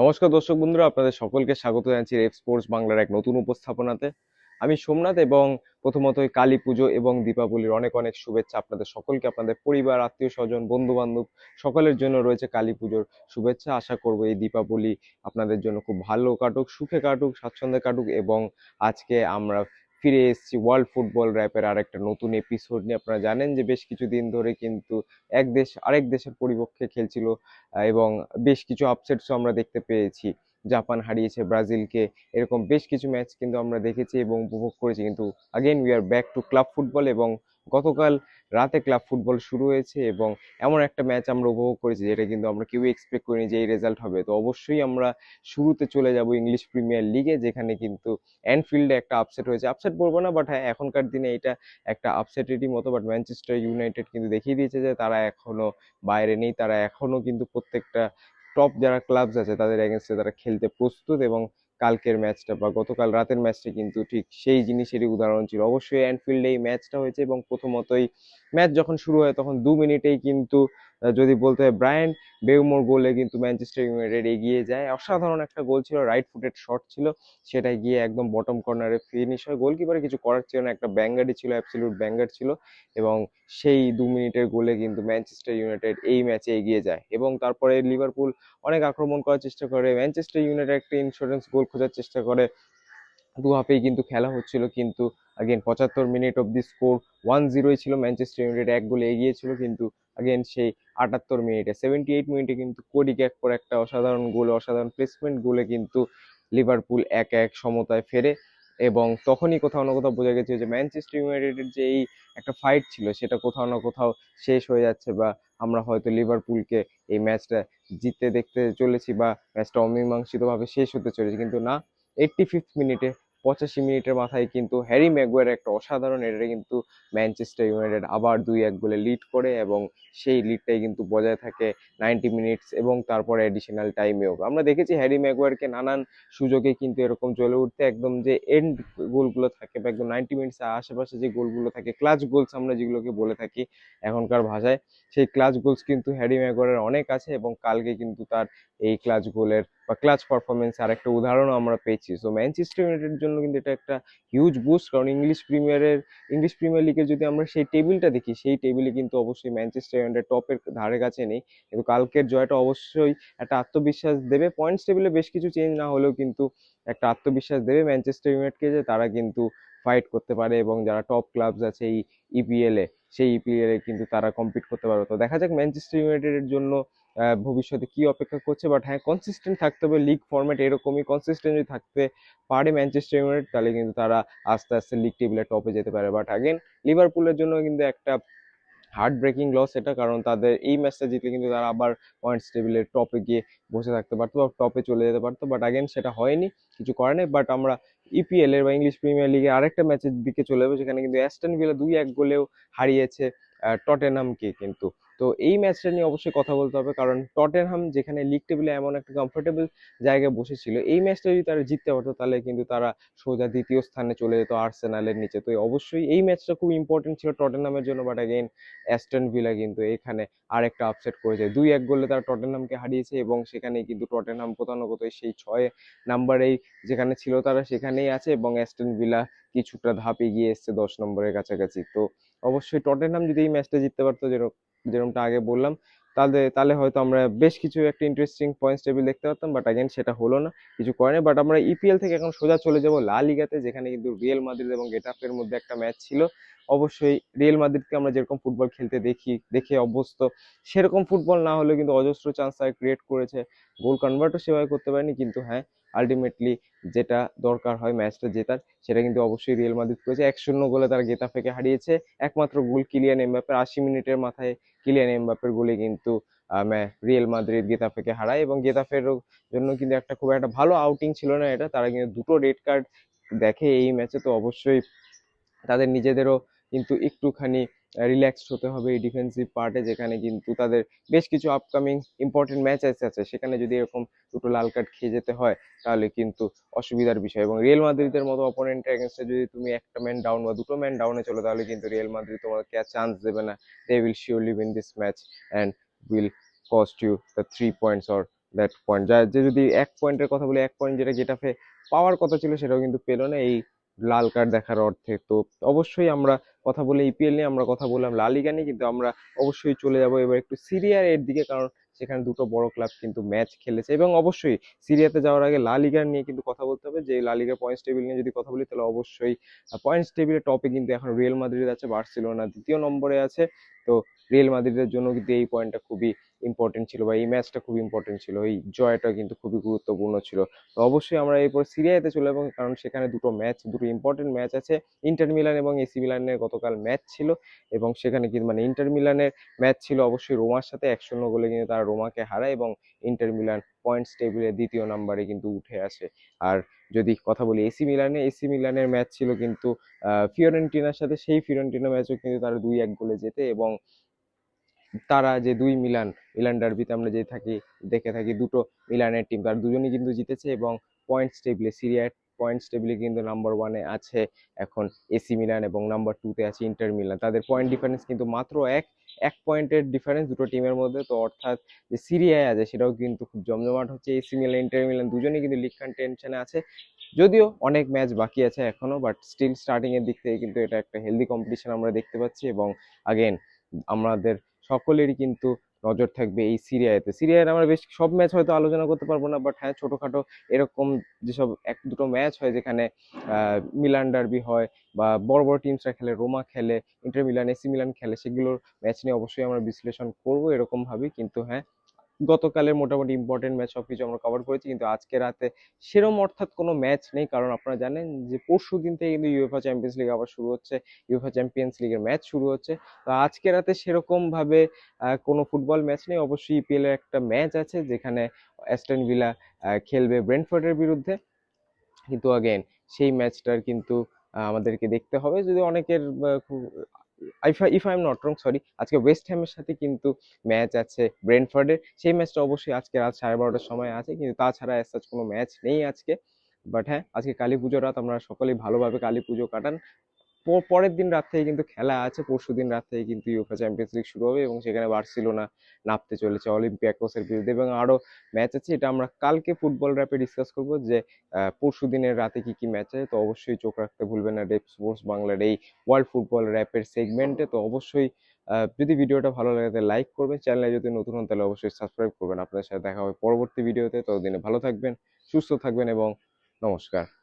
নমস্কার দর্শক বন্ধুরা, আপনাদের সকলকে স্বাগত জানাচ্ছি রেফ স্পোর্টস বাংলার এক নতুন উপস্থাপনাতে। আমি সোমনাথ এবং প্রথমত কালী পুজো এবং দীপাবলির অনেক অনেক শুভেচ্ছা আপনাদের সকলকে, আপনাদের পরিবার, আত্মীয় স্বজন বন্ধু বান্ধব সকলের জন্য রয়েছে কালী পুজোর শুভেচ্ছা। আশা করব এই দীপাবলি আপনাদের জন্য খুব ভালো কাটুক, সুখে কাটুক, স্বাচ্ছন্দ্যে কাটুক এবং আজকে আমরা ফিরে এসেছি। ওয়ার্ল্ড ফুটবল র্যাপের আর একটা নতুন এপিসোড নিয়ে। আপনারা জানেন যে বেশ কিছু দিন ধরে কিন্তু এক দেশ, আরেক দেশের পরিপক্ষে খেলছিল এবং বেশ কিছু আপসেটসও আমরা দেখতে পেয়েছি। জাপান হারিয়েছে ব্রাজিলকে, এরকম বেশ কিছু ম্যাচ কিন্তু আমরা দেখেছি এবং উপভোগ করেছি। কিন্তু again we are back to club football এবং গতকাল রাতে ক্লাব ফুটবল শুরু হয়েছে এবং এমন একটা ম্যাচ আমরা উপভোগ করেছি যেটা কিন্তু আমরা কেউ এক্সপেক্ট করিনি যে এই রেজাল্ট হবে। তো অবশ্যই আমরা শুরুতে চলে যাব ইংলিশ প্রিমিয়ার লিগে যেখানে কিন্তু অ্যানফিল্ডে একটা আপসেট হয়েছে। আপসেট বলব না বাট হ্যাঁ এখনকার দিনে এটা একটা আপসেটেরই মতো বাট ম্যানচেস্টার ইউনাইটেড কিন্তু দেখিয়ে দিয়েছে যে তারা এখনও বাইরে নেই, তারা এখনও কিন্তু প্রত্যেকটা টপ যারা ক্লাবস আছে, তাদের এগেনস্টে তারা খেলতে প্রস্তুত এবং কালকের ম্যাচটা বা গতকাল রাতের ম্যাচটা কিন্তু ঠিক সেই জিনিসেরই উদাহরণ ছিল। অবশ্যই অ্যানফিল্ডে এই ম্যাচটা হয়েছে এবং প্রথমতই ম্যাচ যখন শুরু হয় তখন দু মিনিটেই কিন্তু যদি বলতে হয় ব্রায়ান বেউমোর গোলে কিন্তু ম্যানচেস্টার ইউনাইটেড এগিয়ে যায়। অসাধারণ একটা গোল ছিল রাইট ফুটেড শট ছিল সেটা গিয়ে একদম বটম কর্নারে ফিনিশ হয়। গোলকিপারে কিছু করার ছিল না, একটা ব্যাঙ্গারই ছিল অ্যাবসলিউট ব্যাঙ্গার ছিল এবং সেই দু মিনিটের গোলে কিন্তু ম্যানচেস্টার ইউনাইটেড এই ম্যাচে এগিয়ে যায় এবং তারপরে লিভারপুল অনেক আক্রমণ করার চেষ্টা করে ম্যানচেস্টার ইউনাইটেড একটা ইন্স্যুরেন্স গোল খোঁজার চেষ্টা করে, দু হাফেই কিন্তু খেলা হচ্ছিল কিন্তু আগেন পঁচাত্তর minute of the score one জিরোই ছিল। ম্যানচেস্টার ইউনাইটেড এক গোলে এগিয়ে ছিল কিন্তু আগেন সেই আটাত্তর মিনিটে সেভেন্টি এইট মিনিটে কিন্তু কোডি ক্যাক করে একটা অসাধারণ গোলে, অসাধারণ প্লেসমেন্ট গোলে কিন্তু লিভারপুল এক এক সমতায় ফেরে এবং তখনই কোথাও না কোথাও বোঝা গেছে যে ম্যানচেস্টার ইউনাইটেডের যে এই একটা ফাইট ছিল, সেটা কোথাও না কোথাও শেষ হয়ে যাচ্ছে বা আমরা হয়তো লিভারপুলকে এই ম্যাচটা জিততে দেখতে চলেছি বা ম্যাচটা অমীমাংসিতভাবে শেষ হতে চলেছে। কিন্তু না এইট্টি ফিফথ মিনিটে পঁচাশি মিনিটের মাথায় কিন্তু হ্যারি ম্যাগুয়ার একটা অসাধারণ এটা কিন্তু ম্যানচেস্টার ইউনাইটেড আবার দুই এক গোলে লিড করে এবং সেই লিডটাই কিন্তু বজায় থাকে নাইনটি মিনিটস এবং তারপরে অ্যাডিশনাল টাইমেও আমরা দেখেছি হ্যারি ম্যাগুয়ারকে নানান সুযোগে কিন্তু এরকম চলে উঠতে একদম যে এন্ড গোলগুলো থাকে বা একদম নাইনটি মিনিটস আশেপাশে যে গোলগুলো থাকে ক্লাচ গোলস আমরা যেগুলোকে বলে থাকি এখনকার ভাষায়, সেই ক্লাচ গোলস কিন্তু হ্যারি ম্যাগুয়ারের অনেক আছে এবং কালকে কিন্তু তার এই ক্লাচ গোলের বা ক্লাচ পারফরমেন্স আর একটা উদাহরণও আমরা পেয়েছি। সো ম্যানচেস্টার ইউনাইটেডের জন্য কিন্তু এটা একটা হিউজ বুস্ট কারণ ইংলিশ প্রিমিয়ারের ইংলিশ প্রিমিয়ার লিগে যদি আমরা সেই টেবিলটা দেখি, সেই টেবিলে কিন্তু অবশ্যই ম্যানচেস্টার ইউনাইটেড টপের ধারে কাছে নেই। কিন্তু কালকের জয়টা অবশ্যই একটা আত্মবিশ্বাস দেবে। পয়েন্টস টেবিলে বেশ কিছু চেঞ্জ না হলেও কিন্তু একটা আত্মবিশ্বাস দেবে ম্যানচেস্টার ইউনাইটেডকে যে তারা কিন্তু ফাইট করতে পারে এবং যারা টপ ক্লাবস আছে এই ইপিএল এ সেই ইপিএল কিন্তু তারা কম্পিট করতে পারবে। তো দেখা যাক ম্যানচেস্টার ইউনাইটেডের জন্য ভবিষ্যতে কি অপেক্ষা করছে। বাট হ্যাঁ কনসিস্টেন্ট থাকতে হবে। লিগ ফরম্যাট এরকমই কনসিস্টেন্ট যদি থাকতে পারে ম্যানচেস্টার ইউনাইটেড তাহলে কিন্তু তারা আস্তে আস্তে লিগ টেবিলের টপে যেতে পারে। বাট আগেন লিভারপুলের জন্য কিন্তু একটা হার্ট ব্রেকিং লস এটা। কারণ তাদের এই ম্যাচটা জিতলে কিন্তু তারা আবার পয়েন্টস টেবিলের টপে গিয়ে বসে থাকতে পারতো বা টপে চলে যেতে পারতো। বাট আগেন সেটা হয়নি, কিছু করে নেই বাট আমরা ইপিএল এর বা ইংলিশ প্রিমিয়ার লিগে আরেকটা ম্যাচের দিকে চলে যাবে, সেখানে কিন্তু অ্যাস্টন ভিলা দুই এক গোলেও হারিয়েছে টটেনহামকে কিন্তু। তো এই ম্যাচটা নিয়ে অবশ্যই কথা বলতে হবে। কারণ টটেনহাম যেখানে লিগ টেবিলে এমন একটা কমফোর্টেবল জায়গায় বসেছিল, এই ম্যাচটা যদি তারা জিততে পারতো, তাহলে কিন্তু তারা সোজা দ্বিতীয় স্থানে চলে যেত আর্সেনালের নিচে। তো অবশ্যই এই ম্যাচটা খুব ইম্পর্টেন্ট ছিল টটেনহামের জন্য বাট অ্যাগেন অ্যাস্টন ভিলা কিন্তু এখানে আরেকটা আপসেট করেছে দুই এক গোলে তারা টটেনহামকে হারিয়েছে এবং সেখানে কিন্তু টটেনহাম কোথাও সেই ছয় নাম্বারেই যেখানে ছিল তারা সেখানেই আছে এবং অ্যাস্টন ভিলা কিছুটা ধাপ এগিয়ে এসছে দশ নম্বরের কাছাকাছি। তো অবশ্যই টটেনহাম যদি এই ম্যাচটা জিততে পারতো যেরকম যেরকমটা আগে বললাম, তাহলে তাহলে হয়তো আমরা বেশ কিছু একটা ইন্টারেস্টিং পয়েন্টস টেবিল দেখতে পারতাম বাট অ্যাগেন সেটা হলো না, কিছু করে বাট আমরা ইপিএল থেকে এখন সোজা চলে যাব লা লিগাতে যেখানে কিন্তু রিয়েল মাদ্রিদ এবং গেটাফের মধ্যে একটা ম্যাচ ছিল। অবশ্যই রিয়েল মাদ্রিদকে আমরা যেরকম ফুটবল খেলতে দেখি, দেখে অভ্যস্ত, সেরকম ফুটবল না হলেও কিন্তু অজস্র চান্স তারা ক্রিয়েট করেছে। গোল কনভার্টও সেভাবে করতে পারেনি, কিন্তু হ্যাঁ আলটিমেটলি যেটা দরকার হয় ম্যাচটা জেতার, সেটা কিন্তু অবশ্যই রিয়েল মাদ্রিদ করেছে। এক শূন্য গোলে তারা গেতাফেকে হারিয়েছে। একমাত্র গোল কিলিয়ান এমবাপের আশি মিনিটের মাথায় কিলিয়ান এমবাপের গোলে কিন্তু রিয়েল মাদ্রিদ গেতাফেকে হারায় এবং গেতাফের জন্য কিন্তু একটা খুব একটা ভালো আউটিং ছিল না এটা। তারা কিন্তু দুটো রেড কার্ড দেখে এই ম্যাচে তো অবশ্যই তাদের নিজেদেরও কিন্তু একটুখানি রিল্যাক্সড হতে হবে এই ডিফেন্সিভ পার্টে যেখানে কিন্তু তাদের বেশ কিছু আপকামিং ইম্পর্টেন্ট ম্যাচ আছে। সেখানে যদি এরকম দুটো লাল কার্ড খেয়ে যেতে হয়, তাহলে কিন্তু অসুবিধার বিষয়। এবং রিয়েল মাদ্রিদের মতো অপোনেন্টের এগেনস্টে যদি তুমি একটা ম্যান ডাউন বা দুটো ম্যান ডাউনে চলো, তাহলে কিন্তু রিয়েল মাদ্রিদ তোমাকে আর চান্স দেবে না। They will surely win this match and will cost you the three points or that point যা, যে যদি এক পয়েন্টের কথা বলি, এক পয়েন্ট যেটা গেটাফে পাওয়ার কথা ছিল, সেটাও কিন্তু পেল না এই লাল কার্ড দেখার অর্থে। তো অবশ্যই আমরা কথা বলে ইপিএল নিয়ে আমরা কথা বললাম লালিগা নিয়ে, কিন্তু আমরা অবশ্যই চলে যাব এবার একটু সিরিয়ার এর দিকে, কারণ সেখানে দুটো বড় ক্লাব কিন্তু ম্যাচ খেলেছে। এবং অবশ্যই সিরিয়াতে যাওয়ার আগে লালিগার নিয়ে কিন্তু কথা বলতে হবে। যে লা লিগার পয়েন্টস টেবিল নিয়ে যদি কথা বলি, তাহলে অবশ্যই পয়েন্টস টেবিলের টপে কিন্তু এখন রিয়েল মাদ্রিদ আছে বার্সেলোনা দ্বিতীয় নম্বরে আছে। তো রিয়েল মাদ্রিদের জন্য কিন্তু এই পয়েন্টটা খুবই ইম্পর্টেন্ট ছিল বা এই ম্যাচটা খুব ইম্পর্টেন্ট ছিল, এই জয়টা কিন্তু খুবই গুরুত্বপূর্ণ ছিল। তো অবশ্যই আমরা এরপর সিরিয়াতে চলে যাব, কারণ সেখানে দুটো ম্যাচ দুটো ইম্পর্টেন্ট ম্যাচ আছে। ইন্টার মিলান এবং এসি মিলানের গতকাল ম্যাচ ছিল এবং সেখানে কিন্তু মানে ইন্টার মিলানের ম্যাচ ছিল অবশ্যই রোমার সাথে, এক শূন্য গোলে কিন্তু তারা রোমাকে হারায় এবং ইন্টার মিলান পয়েন্টস টেবিলের দ্বিতীয় নাম্বারে কিন্তু উঠে আসে। আর যদি কথা বলি এসি মিলানে এসি মিলানের ম্যাচ ছিল কিন্তু ফিওরেন্টিনার সাথে, সেই ফিওরেন্টিনা ম্যাচও কিন্তু তারা দুই এক গোলে জেতে এবং তারা যে দুই মিলান মিলান ডার্বিতে আমরা যে থাকি, দেখে থাকি দুটো মিলানের টিম তার দুজনই কিন্তু জিতেছে এবং পয়েন্টস টেবিলে সিরিয়ার পয়েন্টস টেবিলে কিন্তু নাম্বার ওয়ানে আছে এখন এসি মিলান এবং নাম্বার টুতে আছে ইন্টার মিলান তাদের পয়েন্ট ডিফারেন্স কিন্তু মাত্র এক এক পয়েন্টের ডিফারেন্স দুটো টিমের মধ্যে। তো অর্থাৎ যে সিরিয়ায় আছে, সেটাও কিন্তু খুব জমজমাট হচ্ছে এসি মিলান ইন্টার মিলান দুজনেই কিন্তু লিগ টেনশনে আছে। যদিও অনেক ম্যাচ বাকি আছে এখনও বাট স্টিল স্টার্টিংয়ের দিক থেকে কিন্তু এটা একটা হেলদি কম্পিটিশন আমরা দেখতে পাচ্ছি এবং আগেন আমাদের সকলেরই কিন্তু নজর থাকবে এই সিরিয়াতে। সিরিয়ায় আমরা বেশ সব ম্যাচ হয়তো আলোচনা করতে পারব না বাট হ্যাঁ ছোটোখাটো এরকম যেসব এক দুটো ম্যাচ হয় যেখানে মিলান ডার্বি হয় বা বড় বড় টিমসরা খেলে, রোমা খেলে, ইন্টার মিলান, এসি মিলান খেলে, সেগুলোর ম্যাচ নিয়ে অবশ্যই আমরা বিশ্লেষণ করব এরকমভাবেই। কিন্তু হ্যাঁ গতকালের মোটামুটি ইম্পর্টেন্ট ম্যাচ সব কিছু আমরা কভার করেছি, কিন্তু আজকে রাতে সেরম অর্থাৎ কোনো ম্যাচ নেই। কারণ আপনারা জানেন যে পরশু দিন থেকে কিন্তু ইউএফা চ্যাম্পিয়ন্স লিগ আবার শুরু হচ্ছে। ইউএফা চ্যাম্পিয়ন্স লিগের ম্যাচ শুরু হচ্ছে। তো আজকে রাতে সেরকম ভাবে কোনো ফুটবল ম্যাচ নেই। অবশ্যই ইপিএল এর একটা ম্যাচ আছে, যেখানে অ্যাস্টন ভিলা খেলবে ব্রেন্টফোর্ডের বিরুদ্ধে। কিন্তু আগেন সেই ম্যাচটার কিন্তু আমাদেরকে দেখতে হবে। যদি অনেকের if I am not wrong sorry আজকে ওয়েস্ট হ্যামের সাথে কিন্তু ম্যাচ আছে ব্রেনফার্ডের সেই ম্যাচটা অবশ্যই আজকে রাত সাড়ে বারোটার সময় আছে, কিন্তু তাছাড়া অ্যাজ কোনো ম্যাচ নেই আজকে। বাট হ্যাঁ আজকে কালী পুজো রাত আমরা সকলেই ভালোভাবে কালী পুজো কাটান। পরের দিন রাত থেকে কিন্তু খেলা আছে। পরশু দিন রাত থেকে কিন্তু ইউফা চ্যাম্পিয়ন্স লিগ শুরু হবে এবং সেখানে বার্সেলোনা নামতে চলেছে অলিম্পিয়াকোসের বিরুদ্ধে এবং আরও ম্যাচ আছে। এটা আমরা কালকে ফুটবল র্যাপে ডিসকাস করব যে পরশু দিনের রাতে কি কি ম্যাচ আছে। তো অবশ্যই চোখ রাখতে ভুলবেন না। রেপ স্পোর্টস বাংলার এই ওয়ার্ল্ড ফুটবল র্যাপের সেগমেন্টে তো অবশ্যই যদি ভিডিওটা ভালো লাগে তাহলে লাইক করবেন। চ্যানেলে যদি নতুন হন তাহলে অবশ্যই সাবস্ক্রাইব করবেন। আপনাদের সাথে দেখা হবে পরবর্তী ভিডিওতে ততদিনে ভালো থাকবেন, সুস্থ থাকবেন এবং নমস্কার।